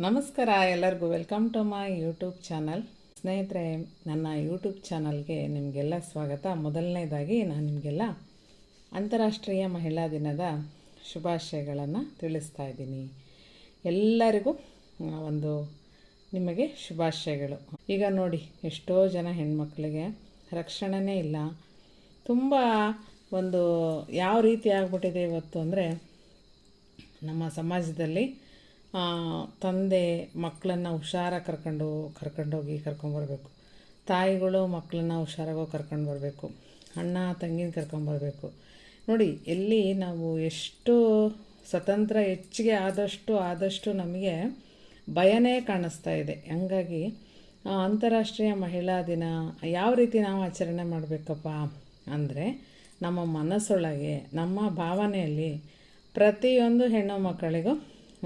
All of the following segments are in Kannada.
ನಮಸ್ಕಾರ ಎಲ್ಲರಿಗೂ. Welcome to my YouTube channel ಸ್ನೇಹಿತರೆ, ನನ್ನ ಯೂಟ್ಯೂಬ್ ಚಾನಲ್ಗೆ ನಿಮಗೆಲ್ಲ ಸ್ವಾಗತ. ಮೊದಲನೇದಾಗಿ ನಾನು ನಿಮಗೆಲ್ಲ ಅಂತಾರಾಷ್ಟ್ರೀಯ ಮಹಿಳಾ ದಿನದ ಶುಭಾಶಯಗಳನ್ನು ತಿಳಿಸ್ತಾ ಇದ್ದೀನಿ. ಎಲ್ಲರಿಗೂ ಒಂದು ನಿಮಗೆ ಶುಭಾಶಯಗಳು. ಈಗ ನೋಡಿ, ಎಷ್ಟೋ ಜನ ಹೆಣ್ಮಕ್ಳಿಗೆ ರಕ್ಷಣೆನೇ ಇಲ್ಲ. ತುಂಬ ಒಂದು ಯಾವ ರೀತಿ ಆಗ್ಬಿಟ್ಟಿದೆ ಇವತ್ತು ಅಂದರೆ, ನಮ್ಮ ಸಮಾಜದಲ್ಲಿ ತಂದೆ ಮಕ್ಕಳನ್ನು ಹುಷಾರಾಗಿ ಕರ್ಕೊಂಡು ಕರ್ಕೊಂಡೋಗಿ ಕರ್ಕೊಂಬರ್ಬೇಕು ತಾಯಿಗಳು ಮಕ್ಕಳನ್ನ ಹುಷಾರಾಗೋ ಕರ್ಕೊಂಡು ಬರಬೇಕು. ಅಣ್ಣ, ತಂಗಿನ ಕರ್ಕೊಂಬರ್ಬೇಕು ನೋಡಿ, ಎಲ್ಲಿ ನಾವು ಎಷ್ಟು ಸ್ವತಂತ್ರ ಹೆಚ್ಚಿಗೆ ಆದಷ್ಟು ಆದಷ್ಟು ನಮಗೆ ಭಯನೇ ಕಾಣಿಸ್ತಾ ಇದೆ. ಹಂಗಾಗಿ ಅಂತಾರಾಷ್ಟ್ರೀಯ ಮಹಿಳಾ ದಿನ ಯಾವ ರೀತಿ ನಾವು ಆಚರಣೆ ಮಾಡಬೇಕಪ್ಪ ಅಂದರೆ, ನಮ್ಮ ಮನಸ್ಸೊಳಗೆ, ನಮ್ಮ ಭಾವನೆಯಲ್ಲಿ ಪ್ರತಿಯೊಂದು ಹೆಣ್ಣು ಮಕ್ಕಳಿಗೂ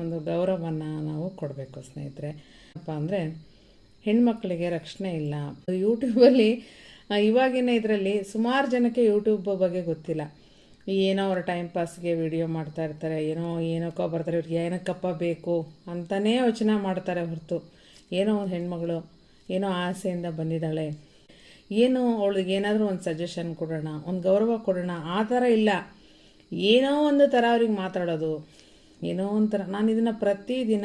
ಒಂದು ಗೌರವವನ್ನು ನಾವು ಕೊಡಬೇಕು ಸ್ನೇಹಿತರೆ. ಅಪ್ಪ ಅಂದರೆ, ಹೆಣ್ಮಕ್ಳಿಗೆ ರಕ್ಷಣೆ ಇಲ್ಲ. ಯೂಟ್ಯೂಬಲ್ಲಿ ಇವಾಗಿನ ಇದರಲ್ಲಿ ಸುಮಾರು ಜನಕ್ಕೆ ಯೂಟ್ಯೂಬ್ ಬಗ್ಗೆ ಗೊತ್ತಿಲ್ಲ. ಏನೋ ಅವ್ರ ಟೈಮ್ ಪಾಸ್ಗೆ ವಿಡಿಯೋ ಮಾಡ್ತಾ ಇರ್ತಾರೆ, ಏನೋ ಏನಕ್ಕೋ ಬರ್ತಾರೆ, ಇವ್ರಿಗೆ ಏನಕ್ಕಪ್ಪ ಬೇಕು ಅಂತಲೇ ಯೋಚನೆ ಮಾಡ್ತಾರೆ ಹೊರತು. ಏನೋ ಒಂದು ಹೆಣ್ಮಗಳು, ಏನೋ ಆಸೆಯಿಂದ ಬಂದಿದ್ದಾಳೆ. ಏನು ಅವಳಿಗೆ ಏನಾದರೂ ಒಂದು ಸಜೆಷನ್ ಕೊಡೋಣ, ಒಂದು ಗೌರವ ಕೊಡೋಣ, ಆ ಥರ ಇಲ್ಲ. ಏನೋ ಒಂದು ಥರ ಅವ್ರಿಗೆ ಮಾತಾಡೋದು. ಏನೋ ಒಂಥರ. ನಾನು ಇದನ್ನು ಪ್ರತಿದಿನ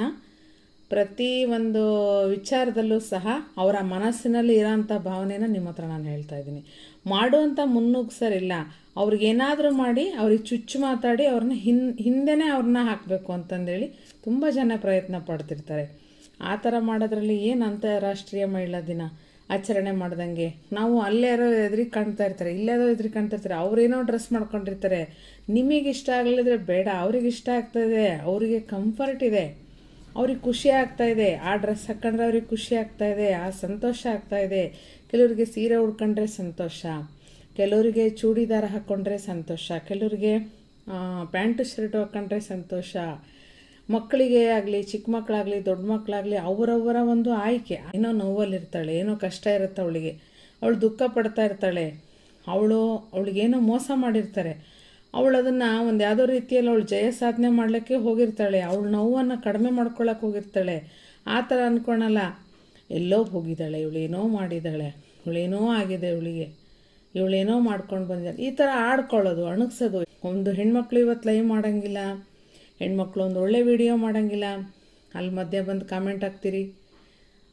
ಪ್ರತಿ ಒಂದು ವಿಚಾರದಲ್ಲೂ ಸಹ ಅವರ ಮನಸ್ಸಿನಲ್ಲಿ ಇರೋಂಥ ಭಾವನೆನ ನಿಮ್ಮ ಹತ್ರ ನಾನು ಹೇಳ್ತಾ ಇದ್ದೀನಿ. ಮಾಡುವಂಥ ಮುನ್ನುಗ್ಸರಿಲ್ಲ. ಅವ್ರಿಗೇನಾದರೂ ಮಾಡಿ ಅವ್ರಿಗೆ ಚುಚ್ಚು ಮಾತಾಡಿ ಅವ್ರನ್ನ ಹಿನ್, ಹಿಂದೆನೇ ಅವ್ರನ್ನ ಹಾಕಬೇಕು ಅಂತಂದೇಳಿ ತುಂಬ ಜನ ಪ್ರಯತ್ನ ಪಡ್ತಿರ್ತಾರೆ. ಆ ಥರ ಮಾಡೋದ್ರಲ್ಲಿ ಏನು ಅಂತಾರಾಷ್ಟ್ರೀಯ ಮಹಿಳಾ ದಿನ? ಆಚರಣೆ ಮಾಡ್ದಂಗೆ. ನಾವು ಅಲ್ಲೇರೋ ಎದುರಿಗೆ ಕಾಣ್ತಾ ಇರ್ತಾರೆ ಇಲ್ಲೇರೋ ಎದುರಿಗೆ ಕಾಣ್ತಾ ಇರ್ತಾರೆ, ಅವ್ರೇನೋ ಡ್ರೆಸ್ ಮಾಡ್ಕೊಂಡಿರ್ತಾರೆ. ನಿಮಗೆ ಇಷ್ಟ ಆಗಲಿದ್ರೆ ಬೇಡ, ಅವ್ರಿಗೆ ಇಷ್ಟ ಆಗ್ತದೆ ಅವರಿಗೆ ಕಂಫರ್ಟ್ ಇದೆ. ಅವ್ರಿಗೆ ಖುಷಿ ಆಗ್ತಾ ಇದೆ, ಆ ಡ್ರೆಸ್ ಹಾಕೊಂಡ್ರೆ ಅವ್ರಿಗೆ ಖುಷಿ ಆಗ್ತಾ ಇದೆ, ಆ ಸಂತೋಷ ಆಗ್ತಾ ಇದೆ. ಕೆಲವರಿಗೆ ಸೀರೆ ಉಡ್ಕೊಂಡ್ರೆ ಸಂತೋಷ, ಕೆಲವರಿಗೆ ಚೂಡಿದಾರ ಹಾಕ್ಕೊಂಡ್ರೆ ಸಂತೋಷ, ಕೆಲವರಿಗೆ ಪ್ಯಾಂಟು ಶರ್ಟ್ ಹಾಕ್ಕೊಂಡ್ರೆ ಸಂತೋಷ ಮಕ್ಕಳಿಗೆ ಆಗಲಿ, ಚಿಕ್ಕ ಮಕ್ಕಳಾಗಲಿ, ದೊಡ್ಡ ಮಕ್ಕಳಾಗಲಿ ಅವರವರ ಒಂದು ಆಯ್ಕೆ. ಏನೋ ನೋವಲ್ಲಿರ್ತಾಳೆ, ಏನೋ ಕಷ್ಟ ಇರುತ್ತೆ ಅವಳಿಗೆ. ಅವಳು ದುಃಖ ಪಡ್ತಾ ಇರ್ತಾಳೆ. ಅವಳು, ಅವಳಿಗೇನೋ ಮೋಸ ಮಾಡಿರ್ತಾರೆ. ಅವಳು ಅದನ್ನು ಒಂದು ಯಾವುದೋ ರೀತಿಯಲ್ಲಿ ಅವಳು ಜಯ ಸಾಧನೆ ಮಾಡಲಿಕ್ಕೆ ಹೋಗಿರ್ತಾಳೆ. ಅವಳು ನೋವನ್ನು ಕಡಿಮೆ ಮಾಡ್ಕೊಳ್ಳೋಕೆ ಹೋಗಿರ್ತಾಳೆ. ಆ ಥರ ಅಂದ್ಕೊಳಲ್ಲ ಎಲ್ಲೋ ಹೋಗಿದ್ದಾಳೆ, ಇವಳೇನೋ ಮಾಡಿದ್ದಾಳೆ. ಇವಳೇನೋ ಆಗಿದೆ ಇವಳಿಗೆ ಇವಳೇನೋ ಮಾಡ್ಕೊಂಡು ಬಂದಿದ್ದಾಳೆ. ಈ ಥರ ಆಡ್ಕೊಳ್ಳೋದು, ಅಣಗ್ಸೋದು. ಒಂದು ಹೆಣ್ಮಕ್ಳು ಇವತ್ತು ಲೈವ್ ಮಾಡೋಂಗಿಲ್ಲ. ಹೆಣ್ಮಕ್ಳು ಒಂದು ಒಳ್ಳೆ ವಿಡಿಯೋ ಮಾಡೋಂಗಿಲ್ಲ. ಅಲ್ಲಿ ಮಧ್ಯೆ ಬಂದು ಕಾಮೆಂಟ್ ಹಾಕ್ತೀರಿ.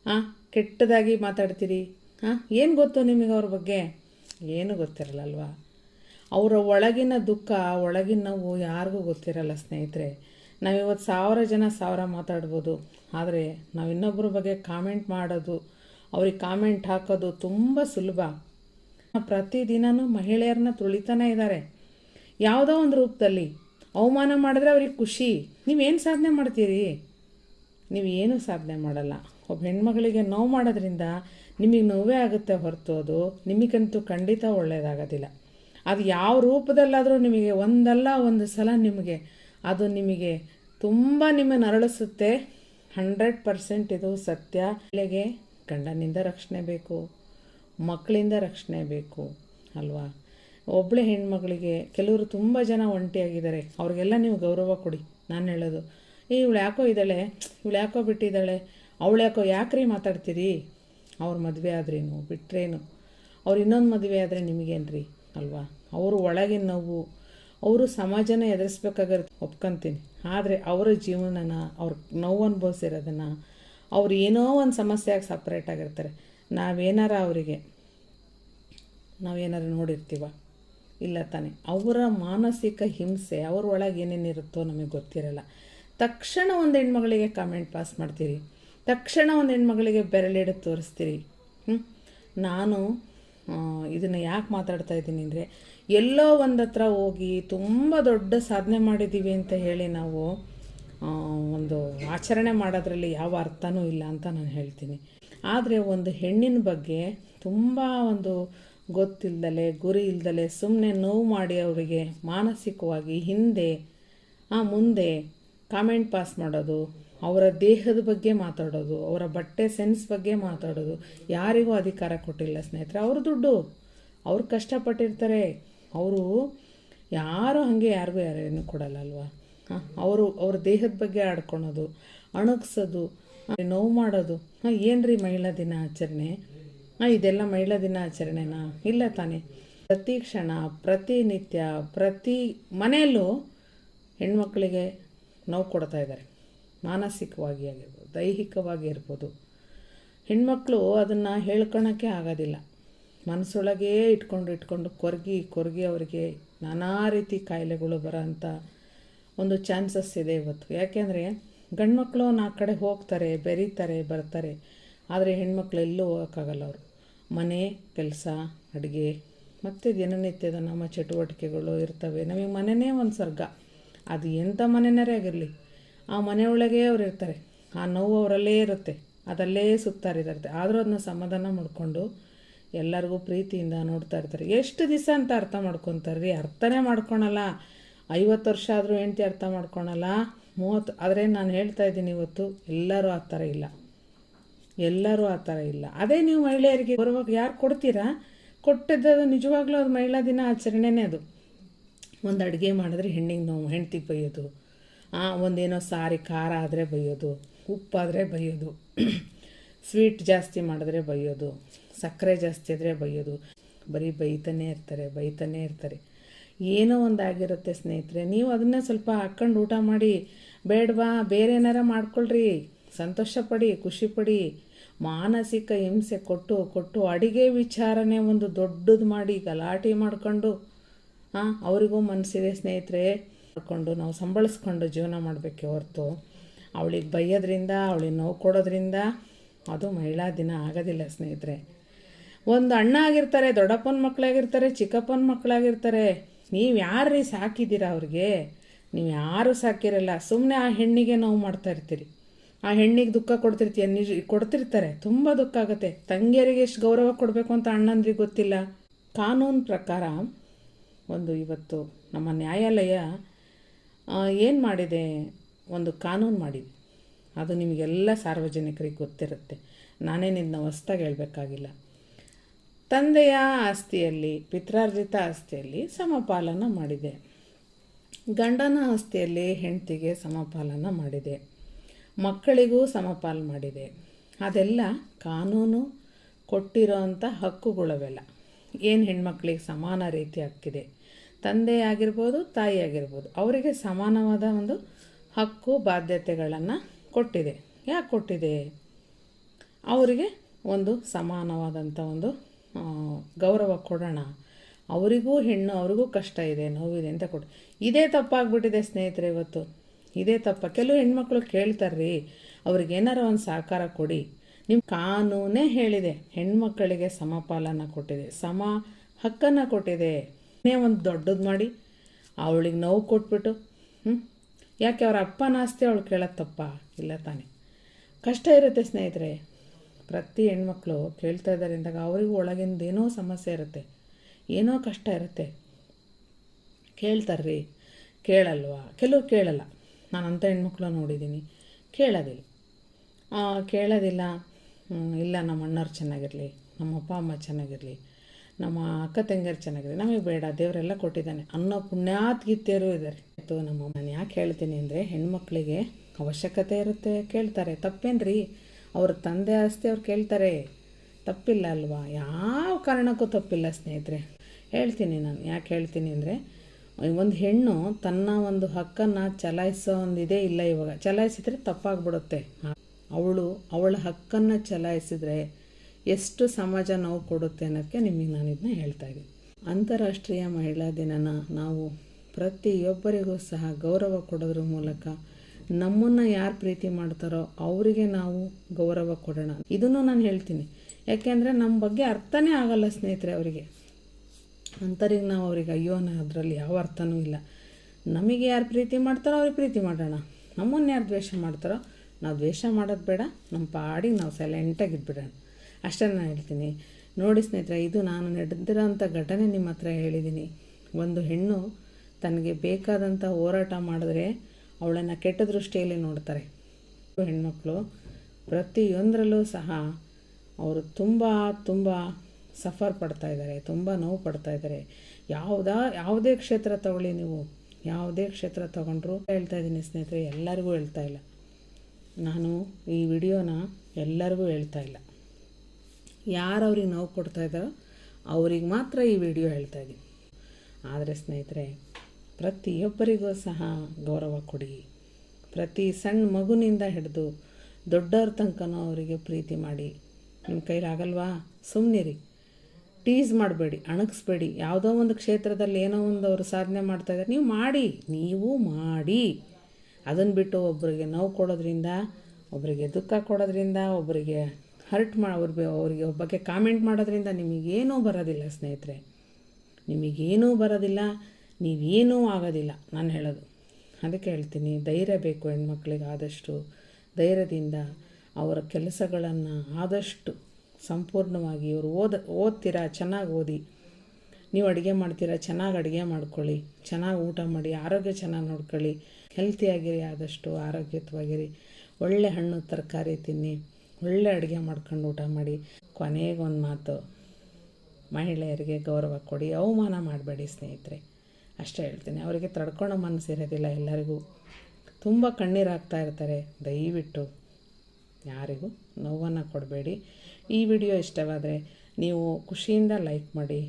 ಹಾಂ ಕೆಟ್ಟದಾಗಿ ಮಾತಾಡ್ತೀರಿ. ಹಾಂ ಏನು ಗೊತ್ತು ನಿಮಗೆ ಅವ್ರ ಬಗ್ಗೆ? ಏನು ಗೊತ್ತಿರಲ್ಲ ಅಲ್ವಾ ಅವರ ಒಳಗಿನ ದುಃಖ, ಒಳಗಿನ ನೋವು ಯಾರಿಗೂ ಗೊತ್ತಿರಲ್ಲ ಸ್ನೇಹಿತರೆ. ನಾವಿವತ್ತು ಸಾವಿರ ಜನ ಸಾವಿರ ಮಾತಾಡ್ಬೋದು. ಆದರೆ ನಾವು ಇನ್ನೊಬ್ಬರ ಬಗ್ಗೆ ಕಾಮೆಂಟ್ ಮಾಡೋದು, ಅವ್ರಿಗೆ ಕಾಮೆಂಟ್ ಹಾಕೋದು ತುಂಬ ಸುಲಭ. ಪ್ರತಿದಿನವೂ ಮಹಿಳೆಯರನ್ನ ತುಳಿತಾನೆ ಇದ್ದಾರೆ. ಯಾವುದೋ ಒಂದು ರೂಪದಲ್ಲಿ ಅವಮಾನ ಮಾಡಿದ್ರೆ ಅವ್ರಿಗೆ ಖುಷಿ. ನೀವೇನು ಸಾಧನೆ ಮಾಡ್ತೀರಿ? ನೀವು ಏನು ಸಾಧನೆ ಮಾಡಲ್ಲ. ಒಬ್ಬ ಹೆಣ್ಮಗಳಿಗೆ ನೋವು ಮಾಡೋದ್ರಿಂದ ನಿಮಗೆ ನೋವೇ ಆಗುತ್ತೆ ಹೊರತು ಅದು. ನಿಮಗಂತೂ ಖಂಡಿತ ಒಳ್ಳೆಯದಾಗೋದಿಲ್ಲ ಅದು ಯಾವ ರೂಪದಲ್ಲಾದರೂ ನಿಮಗೆ ಒಂದಲ್ಲ ಒಂದು ಸಲ ನಿಮಗೆ, ಅದು ನಿಮಗೆ ತುಂಬ ನಿಮ್ಮನ್ನು ಅರಳಿಸುತ್ತೆ. ಹಂಡ್ರೆಡ್ ಪರ್ಸೆಂಟ್ ಇದು ಸತ್ಯ. ಗಂಡನಿಂದ ರಕ್ಷಣೆ ಬೇಕು, ಮಕ್ಕಳಿಂದ ರಕ್ಷಣೆ ಬೇಕು, ಅಲ್ವಾ? ಒಬ್ಬಳೆ ಹೆಣ್ಮಗಳಿಗೆ ಕೆಲವರು ತುಂಬ ಜನ ಒಂಟಿಯಾಗಿದ್ದಾರೆ ಅವ್ರಿಗೆಲ್ಲ ನೀವು ಗೌರವ ಕೊಡಿ. ನಾನು ಹೇಳೋದು, ಏ, ಇವಳು ಯಾಕೋ ಇದ್ದಾಳೆ? ಇವಳು ಯಾಕೋ ಬಿಟ್ಟಿದ್ದಾಳೆ? ಅವಳು ಯಾಕೋ ಯಾಕ್ರಿ ಮಾತಾಡ್ತೀರಿ? ಅವ್ರ ಮದುವೆ ಆದ್ರೇನು? ಬಿಟ್ರೇನು? ಅವ್ರು ಇನ್ನೊಂದು ಮದುವೆ ಆದರೆ ನಿಮಗೇನ್ರಿ? ಅಲ್ವಾ? ಅವರು ಒಳಗಿನ ನೋವು, ಅವರು ಸಮಾಜನ ಎದುರಿಸ್ಬೇಕಾಗಿರುತ್ತೆ ಒಪ್ಕೊಂತೀನಿ. ಆದರೆ ಅವರ ಜೀವನನ, ಅವ್ರ ನೋವು ಅನುಭವಿಸಿರೋದನ್ನು ಅವ್ರು ಏನೋ ಒಂದು ಸಮಸ್ಯೆಯಾಗಿ ಸಪ್ರೇಟ್ ಆಗಿರ್ತಾರೆ. ನಾವೇನಾರ ಅವರಿಗೆ, ನಾವೇನಾರು ನೋಡಿರ್ತೀವ? ಇಲ್ಲ ತಾನೆ. ಅವರ ಮಾನಸಿಕ ಹಿಂಸೆ ಅವ್ರ ಒಳಗೆ ಏನೇನಿರುತ್ತೋ ನಮಗೆ ಗೊತ್ತಿರಲ್ಲ. ತಕ್ಷಣ ಒಂದು ಹೆಣ್ಮಗಳಿಗೆ ಕಾಮೆಂಟ್ ಪಾಸ್ ಮಾಡ್ತೀರಿ. ತಕ್ಷಣ ಒಂದು ಹೆಣ್ಮಗಳಿಗೆ ಬೆರಳಿಡ ತೋರಿಸ್ತೀರಿ. ಹ್ಞೂ ನಾನು ಇದನ್ನು ಯಾಕೆ ಮಾತಾಡ್ತಾ ಇದ್ದೀನಿ ಅಂದರೆ, ಎಲ್ಲೋ ಒಂದು ಹತ್ರ ಹೋಗಿ ತುಂಬ ದೊಡ್ಡ ಸಾಧನೆ ಮಾಡಿದ್ದೀವಿ ಅಂತ ಹೇಳಿ ನಾವು ಒಂದು ಆಚರಣೆ ಮಾಡೋದ್ರಲ್ಲಿ ಯಾವ ಅರ್ಥನೂ ಇಲ್ಲ ಅಂತ ನಾನು ಹೇಳ್ತೀನಿ. ಆದರೆ ಒಂದು ಹೆಣ್ಣಿನ ಬಗ್ಗೆ ತುಂಬ ಒಂದು ಗೊತ್ತಿಲ್ದಲೆ ಗುರಿ ಇಲ್ದಲೆ ಸುಮ್ಮನೆ ನೋವು ಮಾಡಿ ಅವರಿಗೆ ಮಾನಸಿಕವಾಗಿ ಹಿಂದೆ, ಆ ಮುಂದೆ ಕಾಮೆಂಟ್ ಪಾಸ್ ಮಾಡೋದು, ಅವರ ದೇಹದ ಬಗ್ಗೆ ಮಾತಾಡೋದು, ಅವರ ಬಟ್ಟೆ ಸೆನ್ಸ್ ಬಗ್ಗೆ ಮಾತಾಡೋದು, ಯಾರಿಗೂ ಅಧಿಕಾರ ಕೊಟ್ಟಿಲ್ಲ ಸ್ನೇಹಿತರೆ. ಅವ್ರ ದುಡ್ಡು, ಅವ್ರು ಕಷ್ಟಪಟ್ಟಿರ್ತಾರೆ. ಅವರು ಯಾರು ಹಾಗೆ ಯಾರಿಗೂ ಯಾರೇನು ಕೊಡಲ್ಲ ಅಲ್ವಾ ಅವರು, ಅವ್ರ ದೇಹದ ಬಗ್ಗೆ ಆಡ್ಕೊಳೋದು, ಅಣಗ್ಸೋದು ನೋವು ಮಾಡೋದು. ಹಾಂ ಏನು ರೀ ಮಹಿಳಾ ದಿನ ಆಚರಣೆ ಇದೆಲ್ಲ ಮಹಿಳಾ ದಿನ ಆಚರಣೆನಾ ಇಲ್ಲ ತಾನೇ. ಪ್ರತಿ ಕ್ಷಣ ಪ್ರತಿನಿತ್ಯ ಪ್ರತಿ ಮನೆಯಲ್ಲೂ ಹೆಣ್ಮಕ್ಳಿಗೆ ನೋವು ಕೊಡ್ತಾ ಇದ್ದಾರೆ. ಮಾನಸಿಕವಾಗಿ ಆಗಿರ್ಬೋದು, ದೈಹಿಕವಾಗಿ ಇರ್ಬೋದು. ಹೆಣ್ಮಕ್ಳು ಅದನ್ನು ಹೇಳ್ಕೊಳಕ್ಕೆ ಆಗೋದಿಲ್ಲ. ಮನಸ್ಸೊಳಗೇ ಇಟ್ಕೊಂಡು ಇಟ್ಕೊಂಡು ಕೊರಗಿ ಕೊರಗಿ ಅವರಿಗೆ ನಾನಾ ರೀತಿ ಕಾಯಿಲೆಗಳು ಬರೋಂಥ ಒಂದು ಚಾನ್ಸಸ್ ಇದೆ ಇವತ್ತು. ಯಾಕೆಂದರೆ ಗಂಡ್ಮಕ್ಳು ನಾಲ್ಕು ಕಡೆ ಹೋಗ್ತಾರೆ, ಬೆರೀತಾರೆ, ಬರ್ತಾರೆ. ಆದರೆ ಹೆಣ್ಮಕ್ಳು ಎಲ್ಲೂ ಹೋಗೋಕ್ಕಾಗಲ್ಲ ಅವರು. ಮನೆ, ಕೆಲಸ, ಅಡುಗೆ, ಮತ್ತು ದಿನನಿತ್ಯದ ನಮ್ಮ ಚಟುವಟಿಕೆಗಳು ಇರ್ತವೆ. ನಮಗೆ ಮನೆಯೇ ಒಂದು ಸ್ವರ್ಗ ಅದು ಎಂಥ ಮನೆಯೇ ಆಗಿರಲಿ, ಆ ಮನೆಯೊಳಗೆ ಅವ್ರು ಇರ್ತಾರೆ. ಆ ನೋವು ಅವರಲ್ಲೇ ಇರುತ್ತೆ. ಅದಲ್ಲೇ ಸುತ್ತಾರಿದಾರೆ ಆದರೂ ಅದನ್ನ ಸಮಾಧಾನ ಮಾಡಿಕೊಂಡು ಎಲ್ಲರಿಗೂ ಪ್ರೀತಿಯಿಂದ ನೋಡ್ತಾ ಇರ್ತಾರೆ. ಎಷ್ಟು ದಿವಸ ಅಂತ ಅರ್ಥ ಮಾಡ್ಕೊತಾರೆ ರೀ? ಅರ್ಥನೇ ಮಾಡ್ಕೊಳಲ್ಲ. ಐವತ್ತು ವರ್ಷ ಆದರೂ ಹೆಂಡ್ತಿ ಅರ್ಥ ಮಾಡ್ಕೊಳಲ್ಲ. ಮೂವತ್ತು, ಆದರೆ ನಾನು ಹೇಳ್ತಾ ಇದ್ದೀನಿ ಇವತ್ತು, ಎಲ್ಲರೂ ಆ ಥರ ಇಲ್ಲ. ಎಲ್ಲರೂ ಆ ಥರ ಇಲ್ಲ. ಅದೇ ನೀವು ಮಹಿಳೆಯರಿಗೆ ಬರುವಾಗ ಯಾರು ಕೊಡ್ತೀರಾ? ಕೊಟ್ಟಿದ್ದು ನಿಜವಾಗ್ಲೂ ಅದು ಮಹಿಳಾ ದಿನ ಆಚರಣೆನೇ ಅದು. ಒಂದು ಅಡುಗೆ ಮಾಡಿದ್ರೆ ಹೆಣ್ಣಿಗೆ ನೋವು, ಹೆಂಡ್ತಿಗೆ ಬೈಯೋದು. ಒಂದೇನೋ ಸಾರಿ ಖಾರ ಆದರೆ ಬೈಯೋದು. ಉಪ್ಪಾದರೆ ಬೈಯೋದು. ಸ್ವೀಟ್ ಜಾಸ್ತಿ ಮಾಡಿದ್ರೆ ಬೈಯೋದು. ಸಕ್ಕರೆ ಜಾಸ್ತಿ ಆದರೆ ಬೈಯೋದು. ಬರೀ ಬೈತಾನೇ ಇರ್ತಾರೆ ಬೈತಾನೇ ಇರ್ತಾರೆ. ಏನೋ ಒಂದು ಆಗಿರುತ್ತೆ ಸ್ನೇಹಿತರೆ, ನೀವು ಅದನ್ನೇ ಸ್ವಲ್ಪ ಹಾಕ್ಕೊಂಡು ಊಟ ಮಾಡಿ, ಬೇಡವಾ, ಬೇರೆ ಏನಾರ ಮಾಡ್ಕೊಳ್ರಿ. ಸಂತೋಷ ಪಡಿ, ಖುಷಿ ಪಡಿ. ಮಾನಸಿಕ ಹಿಂಸೆ ಕೊಟ್ಟು ಕೊಟ್ಟು ಅಡಿಗೆ ವಿಚಾರನೆ ಒಂದು ದೊಡ್ಡದು ಮಾಡಿ ಗಲಾಟೆ ಮಾಡಿಕೊಂಡು ಹಾಂ ಅವರಿಗೂ ಮನಸ್ಸಿದೆ ಸ್ನೇಹಿತರೆ ಮಾಡಿಕೊಂಡು ನಾವು ಸಂಬಳಿಸ್ಕೊಂಡು ಜೀವನ ಮಾಡಬೇಕೆ ಹೊರತು. ಅವಳಿಗೆ ಬೈಯೋದ್ರಿಂದ, ಅವಳಿಗೆ ನೋವು ಕೊಡೋದ್ರಿಂದ ಅದು ಮಹಿಳಾ ದಿನ ಆಗೋದಿಲ್ಲ ಸ್ನೇಹಿತರೆ. ಒಂದು ಅಣ್ಣ ಆಗಿರ್ತಾರೆ, ದೊಡ್ಡಪ್ಪನ ಮಕ್ಕಳಾಗಿರ್ತಾರೆ, ಚಿಕ್ಕಪ್ಪನ ಮಕ್ಕಳಾಗಿರ್ತಾರೆ, ನೀವು ಯಾರ್ರೀ ಸಾಕಿದ್ದೀರಾ ಅವ್ರಿಗೆ? ನೀವು ಯಾರೂ ಸಾಕಿರಲ್ಲ ಸುಮ್ಮನೆ ಆ ಹೆಣ್ಣಿಗೆ ನೋವು ಮಾಡ್ತಾ ಇರ್ತೀರಿ. ಆ ಹೆಣ್ಣಿಗೆ ದುಃಖ ಕೊಡ್ತಿರ್ತೀಯ? ನಿಜ ಕೊಡ್ತಿರ್ತಾರೆ. ತುಂಬ ದುಃಖ ಆಗುತ್ತೆ. ತಂಗಿಯರಿಗೆ ಎಷ್ಟು ಗೌರವ ಕೊಡಬೇಕು ಅಂತ ಅಣ್ಣಂದ್ರಿಗೆ ಗೊತ್ತಿಲ್ಲ. ಕಾನೂನು ಪ್ರಕಾರ ಒಂದು ಇವತ್ತು ನಮ್ಮ ನ್ಯಾಯಾಲಯ ಏನು ಮಾಡಿದೆ? ಒಂದು ಕಾನೂನು ಮಾಡಿದೆ. ಅದು ನಿಮಗೆಲ್ಲ ಸಾರ್ವಜನಿಕರಿಗೆ ಗೊತ್ತಿರುತ್ತೆ. ನಾನೇ ನಿನ್ನ ಹೊಸ್ದಾಗಿ ಹೇಳಬೇಕಾಗಿಲ್ಲ. ತಂದೆಯ ಆಸ್ತಿಯಲ್ಲಿ, ಪಿತ್ರಾರ್ಜಿತ ಆಸ್ತಿಯಲ್ಲಿ ಸಮಪಾಲನ ಮಾಡಿದೆ. ಗಂಡನ ಆಸ್ತಿಯಲ್ಲಿ ಹೆಂಡತಿಗೆ ಸಮಪಾಲನ ಮಾಡಿದೆ. ಮಕ್ಕಳಿಗೂ ಸಮಪಾಲು ಮಾಡಿದೆ. ಅದೆಲ್ಲ ಕಾನೂನು ಕೊಟ್ಟಿರೋಂಥ ಹಕ್ಕುಗಳವೆಲ್ಲ. ಏನು ಹೆಣ್ಮಕ್ಳಿಗೆ ಸಮಾನ ರೀತಿ ಹಕ್ಕಿದೆ? ತಂದೆ ಆಗಿರ್ಬೋದು, ತಾಯಿ ಆಗಿರ್ಬೋದು, ಅವರಿಗೆ ಸಮಾನವಾದ ಒಂದು ಹಕ್ಕು, ಬಾಧ್ಯತೆಗಳನ್ನು ಕೊಟ್ಟಿದೆ. ಯಾಕೆ ಕೊಟ್ಟಿದೆ? ಅವರಿಗೆ ಒಂದು ಸಮಾನವಾದಂಥ ಒಂದು ಗೌರವ ಕೊಡೋಣ. ಅವರಿಗೂ ಹೆಣ್ಣು, ಅವರಿಗೂ ಕಷ್ಟ ಇದೆ, ನೋವಿದೆ ಅಂತ ಕೊಟ್ಟು. ಇದೇ ತಪ್ಪಾಗ್ಬಿಟ್ಟಿದೆ ಸ್ನೇಹಿತರೆ ಇವತ್ತು. ಇದೇ ತಪ್ಪ. ಕೆಲವು ಹೆಣ್ಮಕ್ಳು ಕೇಳ್ತಾರ್ರಿ ಅವ್ರಿಗೆ ಏನಾರ ಒಂದು ಸಹಕಾರ ಕೊಡಿ. ನಿಮ್ಮ ಕಾನೂನೇ ಹೇಳಿದೆ ಹೆಣ್ಮಕ್ಕಳಿಗೆ ಸಮಪಾಲನ ಕೊಟ್ಟಿದೆ, ಸಮ ಹಕ್ಕನ್ನು ಕೊಟ್ಟಿದೆ. ಒಂದು ದೊಡ್ಡದು ಮಾಡಿ, ಅವಳಿಗೆ ನೋವು ಕೊಟ್ಬಿಟ್ಟು ಹ್ಞೂ ಯಾಕೆ ಅವ್ರ ಅಪ್ಪನ ಆಸ್ತಿ ಅವಳು ಕೇಳತ್ತಪ್ಪ ಇಲ್ಲ ತಾನೆ. ಕಷ್ಟ ಇರುತ್ತೆ ಸ್ನೇಹಿತರೆ. ಪ್ರತಿ ಹೆಣ್ಮಕ್ಳು ಕೇಳ್ತಾ ಇದ್ದಾರೆ ಅಂದಾಗ ಅವ್ರಿಗೂ ಒಳಗಿಂದ ಏನೋ ಸಮಸ್ಯೆ ಇರುತ್ತೆ, ಏನೋ ಕಷ್ಟ ಇರುತ್ತೆ. ಕೇಳ್ತಾರ್ರಿ. ಕೇಳಲ್ವಾ? ಕೆಲವು ಕೇಳಲ್ಲ. ನಾನು ಅಂಥ ಹೆಣ್ಮಕ್ಳು ನೋಡಿದ್ದೀನಿ. ಕೇಳೋದಿಲ್ಲ. ಕೇಳೋದಿಲ್ಲ. ಇಲ್ಲ, ನಮ್ಮ ಅಣ್ಣವ್ರು ಚೆನ್ನಾಗಿರಲಿ, ನಮ್ಮ ಅಪ್ಪ, ಅಮ್ಮ ಚೆನ್ನಾಗಿರಲಿ, ನಮ್ಮ ಅಕ್ಕ, ತಂಗಿಯರು ಚೆನ್ನಾಗಿರಲಿ, ನಮಗೆ ಬೇಡ, ದೇವರೆಲ್ಲ ಕೊಟ್ಟಿದ್ದಾನೆ. ಅನ್ನೋ ಪುಣ್ಯಾತ್ಗಿತ್ಯರು ಇದ್ದಾರೆ. ಆಯಿತು, ನಮ್ಮ ನಾನು ಯಾಕೆ ಹೇಳ್ತೀನಿ ಅಂದರೆ, ಹೆಣ್ಮಕ್ಳಿಗೆ ಅವಶ್ಯಕತೆ ಇರುತ್ತೆ, ಕೇಳ್ತಾರೆ. ತಪ್ಪೇನ್ರಿ? ಅವ್ರ ತಂದೆ ಆಸ್ತಿ ಅವ್ರು ಕೇಳ್ತಾರೆ. ತಪ್ಪಿಲ್ಲ ಅಲ್ವಾ? ಯಾವ ಕಾರಣಕ್ಕೂ ತಪ್ಪಿಲ್ಲ ಸ್ನೇಹಿತರೆ. ಹೇಳ್ತೀನಿ ನಾನು. ಯಾಕೆ ಹೇಳ್ತೀನಿ ಅಂದರೆ ಒಂದು ಹೆಣ್ಣು ತನ್ನ ಒಂದು ಹಕ್ಕನ್ನು ಚಲಾಯಿಸೋ ಒಂದಿದೆ ಇಲ್ಲ ಇವಾಗ. ಚಲಾಯಿಸಿದ್ರೆ ತಪ್ಪಾಗ್ಬಿಡುತ್ತೆ. ಅವಳು ಅವಳ ಹಕ್ಕನ್ನು ಚಲಾಯಿಸಿದರೆ ಎಷ್ಟು ಸಮಾಜ ನೋವು ಕೊಡುತ್ತೆ ಅನ್ನೋದಕ್ಕೆ ನಿಮಗೆ ನಾನು ಇದನ್ನ ಹೇಳ್ತಾ ಇದ್ದೀನಿ. ಅಂತಾರಾಷ್ಟ್ರೀಯ ಮಹಿಳಾ ದಿನನ ನಾವು ಪ್ರತಿಯೊಬ್ಬರಿಗೂ ಸಹ ಗೌರವ ಕೊಡೋದ್ರ ಮೂಲಕ ನಮ್ಮನ್ನು ಯಾರು ಪ್ರೀತಿ ಮಾಡ್ತಾರೋ ಅವರಿಗೆ ನಾವು ಗೌರವ ಕೊಡೋಣ. ಇದನ್ನು ನಾನು ಹೇಳ್ತೀನಿ. ಯಾಕೆಂದರೆ ನಮ್ಮ ಬಗ್ಗೆ ಅರ್ಥನೇ ಆಗಲ್ಲ ಸ್ನೇಹಿತರೆ ಅವರಿಗೆ. ಅಂಥವ್ರಿಗೆ ನಾವು ಅವ್ರಿಗೆ, ಅಯ್ಯೋ ಅದರಲ್ಲಿ ಯಾವ ಅರ್ಥನೂ ಇಲ್ಲ. ನಮಗೆ ಯಾರು ಪ್ರೀತಿ ಮಾಡ್ತಾರೋ ಅವ್ರಿಗೆ ಪ್ರೀತಿ ಮಾಡೋಣ. ನಮ್ಮನ್ನು ಯಾರು ದ್ವೇಷ ಮಾಡ್ತಾರೋ, ನಾವು ದ್ವೇಷ ಮಾಡೋದು ಬೇಡ. ನಮ್ಮ ಪಾಡಿಗೆ ನಾವು ಸೈಲೆಂಟಾಗಿ ಇದ್ಬಿಡೋಣ. ಅಷ್ಟೇ ನಾನು ಹೇಳ್ತೀನಿ. ನೋಡಿ ಸ್ನೇಹಿತರೆ, ಇದು ನಾನು ನಡೆದಿರೋಂಥ ಘಟನೆ ನಿಮ್ಮ ಹತ್ರ ಹೇಳಿದ್ದೀನಿ ಒಂದು ಹೆಣ್ಣು ತನಗೆ ಬೇಕಾದಂಥ ಹೋರಾಟ ಮಾಡಿದ್ರೆ ಅವಳನ್ನು ಕೆಟ್ಟ ದೃಷ್ಟಿಯಲ್ಲಿ ನೋಡ್ತಾರೆ. ಹೆಣ್ಮಕ್ಳು ಪ್ರತಿಯೊಂದರಲ್ಲೂ ಸಹ ಅವರು ತುಂಬ ತುಂಬ ಸಫರ್ ಪಡ್ತಾ ಇದ್ದಾರೆ, ತುಂಬ ನೋವು ಪಡ್ತಾ ಇದ್ದಾರೆ. ಯಾವುದಾ, ಯಾವುದೇ ಕ್ಷೇತ್ರ ತಗೊಳ್ಳಿ ನೀವು. ಯಾವುದೇ ಕ್ಷೇತ್ರ ತಗೊಂಡ್ರು ಹೇಳ್ತಾ ಇದ್ದೀನಿ ಸ್ನೇಹಿತರೆ, ಎಲ್ಲರಿಗೂ ಹೇಳ್ತಾ ಇಲ್ಲ. ನಾನು ಈ ವಿಡಿಯೋನ ಎಲ್ಲರಿಗೂ ಹೇಳ್ತಾ ಇಲ್ಲ. ಯಾರು ಅವ್ರಿಗೆ ನೋವು ಕೊಡ್ತಾ ಇದ್ದಾರೋ ಅವ್ರಿಗೆ ಮಾತ್ರ ಈ ವಿಡಿಯೋ ಹೇಳ್ತಾ ಇದ್ದೀನಿ. ಆದರೆ ಸ್ನೇಹಿತರೆ, ಪ್ರತಿಯೊಬ್ಬರಿಗೂ ಸಹ ಗೌರವ ಕೊಡಿ. ಪ್ರತಿ ಸಣ್ಣ ಮಗುನಿಂದ ಹಿಡಿದು ದೊಡ್ಡವ್ರ ತನಕನೂ ಅವರಿಗೆ ಪ್ರೀತಿ ಮಾಡಿ. ನಿಮ್ಮ ಕೈಲಾಗಲ್ವಾ? ಸುಮ್ಮನಿರಿ ಟೀಸ್ ಮಾಡಬೇಡಿ, ಅಣಗಿಸ್ಬೇಡಿ. ಯಾವುದೋ ಒಂದು ಕ್ಷೇತ್ರದಲ್ಲಿ ಏನೋ ಒಂದು ಅವರು ಸಾಧನೆ ಮಾಡ್ತಾ ಇದ್ದಾರೆ. ನೀವು ಮಾಡಿ ನೀವು ಮಾಡಿ. ಅದನ್ನು ಬಿಟ್ಟು ಒಬ್ಬರಿಗೆ ನೋವು ಕೊಡೋದ್ರಿಂದ ಒಬ್ಬರಿಗೆ ದುಃಖ ಕೊಡೋದ್ರಿಂದ ಒಬ್ಬರಿಗೆ ಹರ್ಟ್ ಮಾ ಅವ್ರಿಗೆ ಅವರಿಗೆ ಬಗ್ಗೆ ಕಾಮೆಂಟ್ ಮಾಡೋದ್ರಿಂದ ನಿಮಗೇನೂ ಬರೋದಿಲ್ಲ ಸ್ನೇಹಿತರೆ. ನಿಮಗೇನೂ ಬರೋದಿಲ್ಲ, ನೀವೇನೂ ಆಗೋದಿಲ್ಲ ನಾನು ಹೇಳೋದು. ಅದಕ್ಕೆ ಹೇಳ್ತೀನಿ, ಧೈರ್ಯ ಬೇಕು ಹೆಣ್ಮಕ್ಳಿಗೆ ಆದಷ್ಟು. ಧೈರ್ಯದಿಂದ ಅವರ ಕೆಲಸಗಳನ್ನು ಆದಷ್ಟು ಸಂಪೂರ್ಣವಾಗಿ ಇವರು ಓದ, ಓದ್ತೀರಾ, ಚೆನ್ನಾಗಿ ಓದಿ. ನೀವು ಅಡುಗೆ ಮಾಡ್ತೀರಾ, ಚೆನ್ನಾಗಿ ಅಡುಗೆ ಮಾಡ್ಕೊಳ್ಳಿ. ಚೆನ್ನಾಗಿ ಊಟ ಮಾಡಿ, ಆರೋಗ್ಯ ಚೆನ್ನಾಗಿ ನೋಡ್ಕೊಳ್ಳಿ. ಹೆಲ್ತಿಯಾಗಿರಿ ಆದಷ್ಟು ಆರೋಗ್ಯಯುತವಾಗಿರಿ. ಒಳ್ಳೆ ಹಣ್ಣು, ತರಕಾರಿ ತಿನ್ನಿ. ಒಳ್ಳೆ ಅಡುಗೆ ಮಾಡ್ಕೊಂಡು ಊಟ ಮಾಡಿ. ಕೊನೆಗೊಂದು ಮಾತು. ಮಹಿಳೆಯರಿಗೆ ಗೌರವ ಕೊಡಿ, ಅವಮಾನ ಮಾಡಬೇಡಿ ಸ್ನೇಹಿತರೆ. ಅಷ್ಟೇ ಹೇಳ್ತೀನಿ. ಅವರಿಗೆ ತಡ್ಕೊಳ್ಳೋ ಮನಸ್ಸಿರೋದಿಲ್ಲ ಎಲ್ಲರಿಗೂ. ತುಂಬ ಕಣ್ಣೀರು ಇರ್ತಾರೆ. ದಯವಿಟ್ಟು ಯಾರಿಗೂ ನೋವನ್ನು ಕೊಡಬೇಡಿ. ಈ ವಿಡಿಯೋ ಇಷ್ಟವಾದರೆ ನೀವು ಖುಷಿಯಿಂದ ಲೈಕ್ ಮಾಡಿ.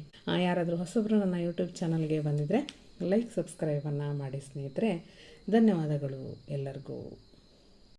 ಯಾರಾದರೂ ಹೊಸಬ್ರು ನನ್ನ ಯೂಟ್ಯೂಬ್ ಚಾನಲ್ಗೆ ಬಂದಿದ್ದರೆ ಲೈಕ್ ಸಬ್ಸ್ಕ್ರೈಬನ್ನು ಮಾಡಿ ಸ್ನೇಹಿತರೆ. ಧನ್ಯವಾದಗಳು ಎಲ್ಲರಿಗೂ.